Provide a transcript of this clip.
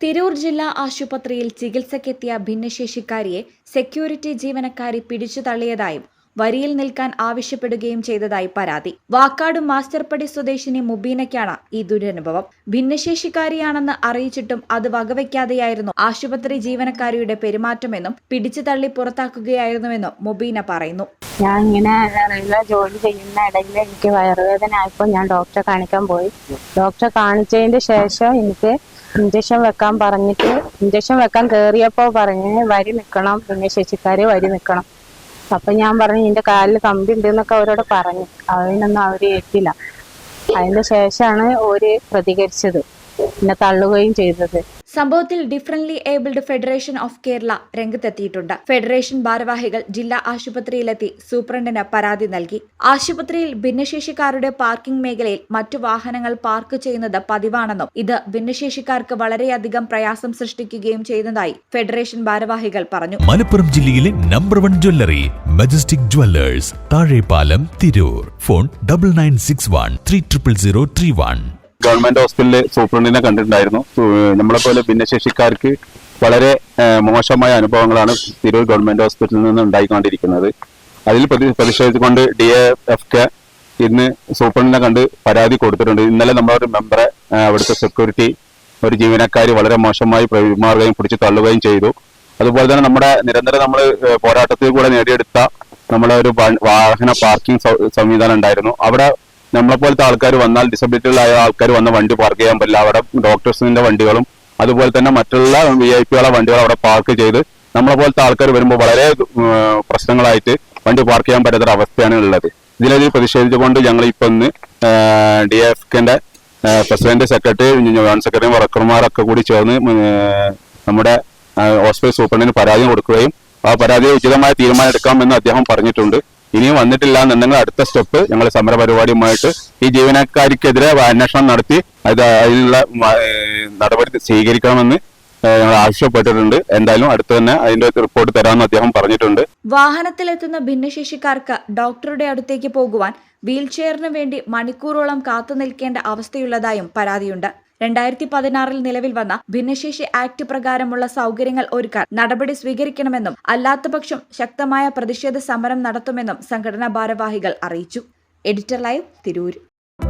തിരൂർ ജില്ലാ ആശുപത്രിയിൽ ചികിത്സയ്ക്കെത്തിയ ഭിന്നശേഷിക്കാരിയെ സെക്യൂരിറ്റി ജീവനക്കാരി പിടിച്ചു തള്ളിയതായും വരിയിൽ നിൽക്കാൻ ആവശ്യപ്പെടുകയും ചെയ്തതായി പരാതി. വാക്കാട് മാസ്റ്റർപടി സ്വദേശിനി മുബീനയ്ക്കാണ് ഈ ദുരനുഭവം. ഭിന്നശേഷിക്കാരിയാണെന്ന് അറിയിച്ചിട്ടും അത് വകവയ്ക്കാതെയായിരുന്നു ആശുപത്രി ജീവനക്കാരിയുടെ പെരുമാറ്റമെന്നും പിടിച്ചു തള്ളി പുറത്താക്കുകയായിരുന്നുവെന്നും മുബീന പറയുന്നു. ഞാൻ ഇങ്ങനെ ജോലി ചെയ്യുന്ന ഇടയിൽ എനിക്ക് വയറുവേദന ആയപ്പോൾ ഞാൻ ഡോക്ടറെ കാണിക്കാൻ പോയി. ഡോക്ടറെ കാണിച്ചതിന് ശേഷം എനിക്ക് ഇഞ്ചക്ഷൻ വെക്കാൻ പറഞ്ഞിട്ട് ഇഞ്ചക്ഷൻ വെക്കാൻ കയറിയപ്പോൾ പറഞ്ഞ് വരി നിൽക്കണം പിന്നെ ശശിക്കാര് വരി നിൽക്കണം അപ്പൊ ഞാൻ പറഞ്ഞു എന്റെ കാലിൽ കമ്പി ഉണ്ട് എന്നൊക്കെ അവരോട് പറഞ്ഞു. അതിനൊന്നും അവർ ഏറ്റില്ല. അതിന്റെ ശേഷമാണ് ഓര് പ്രതികരിച്ചത്. പിന്നെ തള്ളുകയും ചെയ്തത്. സംഭവത്തിൽ differently abled federation of Kerala രംഗത്തെത്തിയിട്ടുണ്ട്. ഫെഡറേഷൻ ഭാരവാഹികൾ ജില്ലാ ആശുപത്രിയിലെത്തി സൂപ്രണ്ടിന് പരാതി നൽകി. ആശുപത്രിയിൽ ഭിന്നശേഷിക്കാരുടെ പാർക്കിംഗ് മേഖലയിൽ മറ്റു വാഹനങ്ങൾ പാർക്ക് ചെയ്യുന്നത് പതിവാണെന്നും ഇത് ഭിന്നശേഷിക്കാർക്ക് വളരെയധികം പ്രയാസം സൃഷ്ടിക്കുകയും ചെയ്യുന്നതായി ഫെഡറേഷൻ ഭാരവാഹികൾ പറഞ്ഞു. മലപ്പുറം ജില്ലയിലെ number one jewellery Majestic jewellers Thazhepalam Tirur. Phone double nine six one three triple zero three one. Government ഹോസ്പിറ്റലിൽ സൂപ്രണ്ടിനെ കണ്ടിട്ടുണ്ടായിരുന്നു. നമ്മളെ പോലെ ഭിന്നശേഷിക്കാർക്ക് വളരെ മോശമായ അനുഭവങ്ങളാണ് തിരൂർ ഗവൺമെന്റ് ഹോസ്പിറ്റലിൽ നിന്ന് ഉണ്ടായിക്കൊണ്ടിരിക്കുന്നത്. അതിൽ പ്രതി- പ്രതിഷേധിച്ചുകൊണ്ട് ഡി എഫ് കെ ഇന്ന് സൂപ്രണ്ടിനെ കണ്ട് പരാതി കൊടുത്തിട്ടുണ്ട്. ഇന്നലെ നമ്മളൊരു മെമ്പറെ അവിടുത്തെ സെക്യൂരിറ്റി ഒരു ജീവനക്കാരി വളരെ മോശമായി പെരുമാറുകയും പിടിച്ച് തള്ളുകയും ചെയ്തു. അതുപോലെ തന്നെ നമ്മുടെ നിരന്തരം നമ്മൾ പോരാട്ടത്തിൽ കൂടെ നേടിയെടുത്ത നമ്മളെ ഒരു വാഹന പാർക്കിംഗ് സംവിധാനം ഉണ്ടായിരുന്നു. അവിടെ നമ്മളെ പോലത്തെ ആൾക്കാർ വന്നാൽ ഡിസബിലിറ്റികളായ ആൾക്കാർ വന്ന വണ്ടി പാർക്ക് ചെയ്യാൻ പറ്റില്ല. അവിടെ ഡോക്ടേഴ്സിന്റെ വണ്ടികളും അതുപോലെ തന്നെ മറ്റുള്ള വി ഐ പികളെ വണ്ടികൾ അവിടെ പാർക്ക് ചെയ്ത് നമ്മളെ പോലത്തെ ആൾക്കാർ വരുമ്പോൾ വളരെ പ്രശ്നങ്ങളായിട്ട് വണ്ടി പാർക്ക് ചെയ്യാൻ പറ്റാത്തൊരു അവസ്ഥയാണ് ഉള്ളത്. ഇതിനെതിരെ പ്രതിഷേധിച്ചുകൊണ്ട് ഞങ്ങൾ ഇപ്പൊ ഇന്ന് ഡി എഫ് കെന്റെ പ്രസിഡന്റ് സെക്രട്ടറി ജോയിന്റ് സെക്രട്ടറി വർക്കർമാരൊക്കെ കൂടി ചേർന്ന് നമ്മുടെ ഹോസ്പിറ്റൽ സൂപ്രണ്ടിന് പരാതി കൊടുക്കുകയും ആ പരാതി ഉചിതമായ തീരുമാനം എടുക്കാമെന്ന് അദ്ദേഹം പറഞ്ഞിട്ടുണ്ട്. ഇനിയും വന്നിട്ടില്ല എന്നുണ്ടെങ്കിൽ അടുത്ത സ്റ്റെപ്പ് ഞങ്ങൾ സമര പരിപാടിയുമായിട്ട് ഈ ജീവനക്കാരിക്കെതിരെ അന്വേഷണം നടത്തി അത് അതിനുള്ള നടപടി സ്വീകരിക്കണമെന്ന് ഞങ്ങൾ ആവശ്യപ്പെട്ടിട്ടുണ്ട്. എന്തായാലും അടുത്ത് തന്നെ അതിന്റെ റിപ്പോർട്ട് തരാമെന്ന് അദ്ദേഹം പറഞ്ഞിട്ടുണ്ട്. വാഹനത്തിലെത്തുന്ന ഭിന്നശേഷിക്കാർക്ക് ഡോക്ടറുടെ അടുത്തേക്ക് പോകുവാൻ വീൽചെയറിന് വേണ്ടി മണിക്കൂറോളം കാത്തു നിൽക്കേണ്ട അവസ്ഥയുള്ളതായും പരാതിയുണ്ട്. രണ്ടായിരത്തി പതിനാറിൽ നിലവിൽ വന്ന ഭിന്നശേഷി ആക്ട് പ്രകാരമുള്ള സൗകര്യങ്ങൾ ഒരുക്കാൻ നടപടി സ്വീകരിക്കണമെന്നും അല്ലാത്തപക്ഷം ശക്തമായ പ്രതിഷേധ സമരം നടത്തുമെന്നും സംഘടനാ ഭാരവാഹികൾ അറിയിച്ചു. Editor live Tirur.